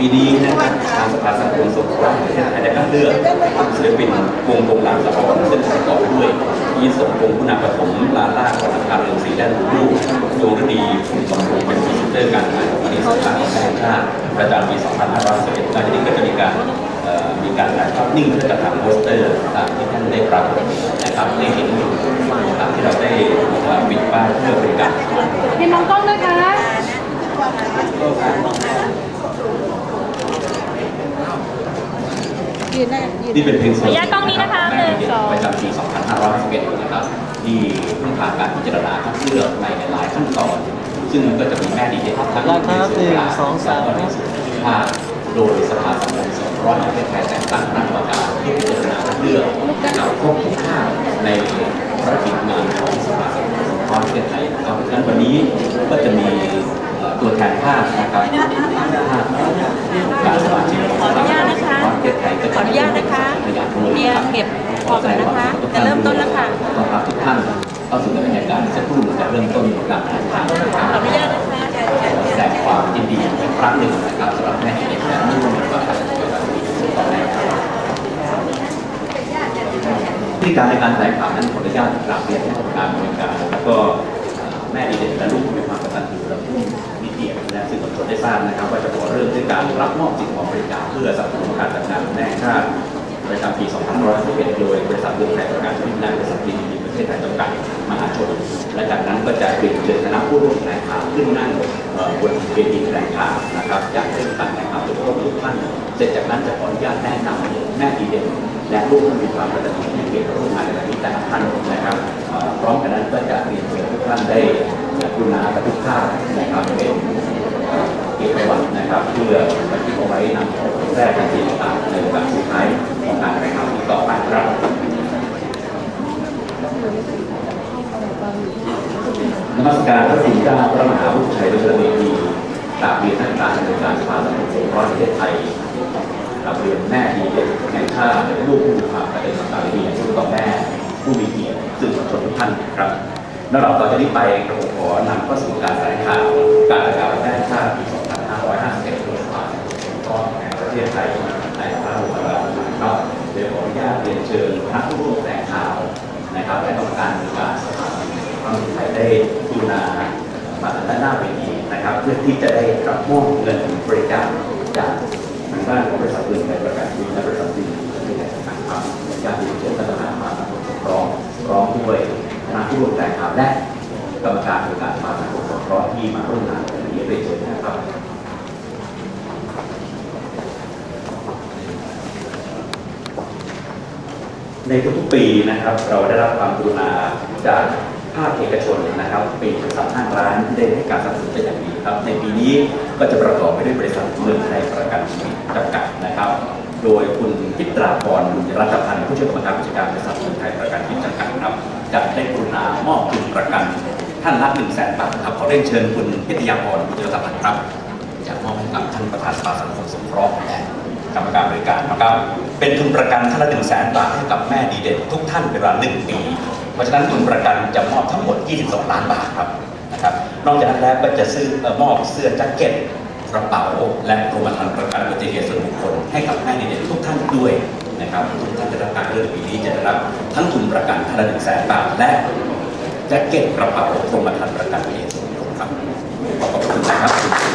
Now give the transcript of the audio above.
ปีนี้นะครับทางสภาสังคมสงเคราะห์แห่งประเทศไทยได้คัดเลือกศิลปินวงโปงลางสะพอนซึ่งประกอบไปด้วยยีสมพงษ์คุณาปฐมลาล่าขวัญการเรืองศรีและลูกดวงฤดีคุณสมพงษ์เป็นพรีเซนเตอร์การขายของวันนี้สำคัญของแห่งชาติประจำปี 2511หลังจากนี้ก็จะมีการมีการถ่ายภาพนิ่งเพื่อจะทำโปสเตอร์ตามที่ท่านได้ปรากฏนะครับได้เห็นอยู่ตามที่เราได้ปิดป้ายเพื่อเป็นการพี่มองกล้องด้วยคะ ยืนได้ยืนนี่เป็นเพลงสดขออนุญาตกล้องนี้นะคะแม่หนึ่งสอง ประจำปี2511นะครับที่เพิ่งผ่านการพิจารณาคัดเลือกในหลายขั้นตอน ซึ่งก็จะมีแม่ดีเด่นทั้งได้ครับในส่วนกลางหนึ่งสองสามแล้วก็ในส่วนภูมิภาคโดยสภาสังคมสงเคราะห์แห่งประเทศไทยแต่งตั้งคณะกรรมการที่พิจารณาคัดเลือกนะครับครบทุกภาคในภารกิจงานของสภาสังคมสงเคราะห์แห่งประเทศไทยนะครับเพราะฉะนั้นวันนี้ก็จะมีเอ่อตัวแทนภาค เข้าสู่บรรยากาศสักครู่จะเริ่มต้นการแข่งขันนะครับขออนุญาตนะคะแสดงความยินดีอีกครั้งหนึ่งนะครับสำหรับแม่เด็กและผู้ร่วมประกการเกี่ยวกับต่อแรกครับวิธีการในการแถลงข่าวนั้นขออนุญาตกราบเรียนให้การบริการแล้วก็แม่ดีเด่นและลูกมีความกตัญญูและผู้มีเกียรติและสื่อมวลชนได้ทราบนะครับ ว่าจะขอเริ่มด้วยการรับมอบสิ่งของบริจาคเพื่อสนับสนุนการจัดงานแห่งชาติประจำปี 2511โดยบริษัทเรืองไทยประกันชีวิตและบริษัทดีดีประ เทศไทยจำกัดมหาชนและจากนั้นก็จะเรียนเชิญคณะผู้ร่วมแถลงข่าวขึ้นนั่งเอ่อบนเวทีแถลงข่าวนะครับจากเรื่องการแถลงข่าวทุกคนทุกท่านเสร็จจากนั้นจะขออนุญาตแนะนำแม่ดีเด่นและลูกที่มีความกตัญญูในเกียรติร่วมงานในนี้แต่ละท่านนะครับพร้อมกันนั้นก็จะเรียนเชิญทุกท่านได้กรุณาบันทึกภาพนะครับเป็นเก็บประวัตินะครับเพื่อบันทึกเอาไว้นำของแรกในที่ต่างในโอกาสสุดท้ายของการแข่งขันที่ต่อไปครับ นมัสการพระคุณเจ้าพระมหาวุฒิชัยดลเดชีกราบเรียนท่านการในการสภาสังคมสงเคราะห์ประเทศไทยกราบเรียนแม่ดีเด่นแห่งชาติลูกผู้มีความกตัญญูกตเรียนลูกต่อแม่ผู้มีเกียรติสื่อมวลชนทุกท่านครับลำดับต่อจากนี้ไปกระผมขอนำข้าสู่การแถลงข่าวการประกาศแห่งชาติปี 2551โดยสภาสังคมสงเคราะห์แห่งประเทศไทยในพระบรมราชูปถัมภ์เดี๋ยวขออนุญาตเรียนเชิญคณะผู้ร่วมแนะครับและกรรมการบริการสภางคมสงเคราะห์แห่งประเทศไทยได้กรุณามาด้านหน้าเวทีนะครับ เพื่อที่จะได้รับมอบเงินบริจาคจากทางด้านของบริษัทเรือนไทยประกันชีวิตและบริษัทดีที่ได้ทางความอยากเรียนเชิญท่านประธานมาสังคมสงราะห์พร้อมด้วยคณะผู้ร่วมแถลงข่าวและกรรมการบริการมาสังคมสงคราะห์ที่มาร่วมงานในวันนี้เรียเชิญนะครับ ในทุกๆปีนะครับ เราได้รับความกรุณาจากภาคเอกชนนะครับเป็นบริษัทห้างร้านได้ให้การสนับสนุนเป็นอย่างดีครับ ในปีนี้ก็จะประกอบไปด้วยบริษัทเมืองไทยประกันชีวิตจำกัดนะครับ โดยคุณพิตราพรบุญรัตพันธ์ผู้ช่วยกรรมการผู้จัดการบริษัทเมืองไทยประกันชีวิตจำกัดครับจะได้กรุณามอบทุนประกัน ท่านละ1 0 0 0 0แสนบาทครับขอเรียนเชิญคุณพิทยาพรบุญรัตพันธ์ครับจะมอบให้กับท่านประธานสภาสังคมสงเคราะห์และ กรรมการบริการนะครับ เป็นทุนประกันท่านละหนึ่งแสนบาทให้กับแม่ดีเด่นทุกท่านเป็นเวลาหนึ่งปี เพราะฉะนั้นทุนประกันจะมอบทั้งหมด 22 ล้านบาทครับนะครับ นอกจากนั้นแล้วก็จะซื้อมอบเสื้อแจ็คเก็ตกระเป๋า และกรมธรรม์ประกันอุบัติเหตุส่วนบุคคลให้กับแม่ดีเด่นทุกท่านด้วยนะครับทุกท่านจะรับการเลือกปีนี้จะได้รับทั้งทุนประกันท่านละหนึ่งแสนบาทและแจ็คเก็ตกระเป๋ากรมธรรม์ประกันอุบัติเหตุส่วนบุคคลครับขอบพระคุณนะครับ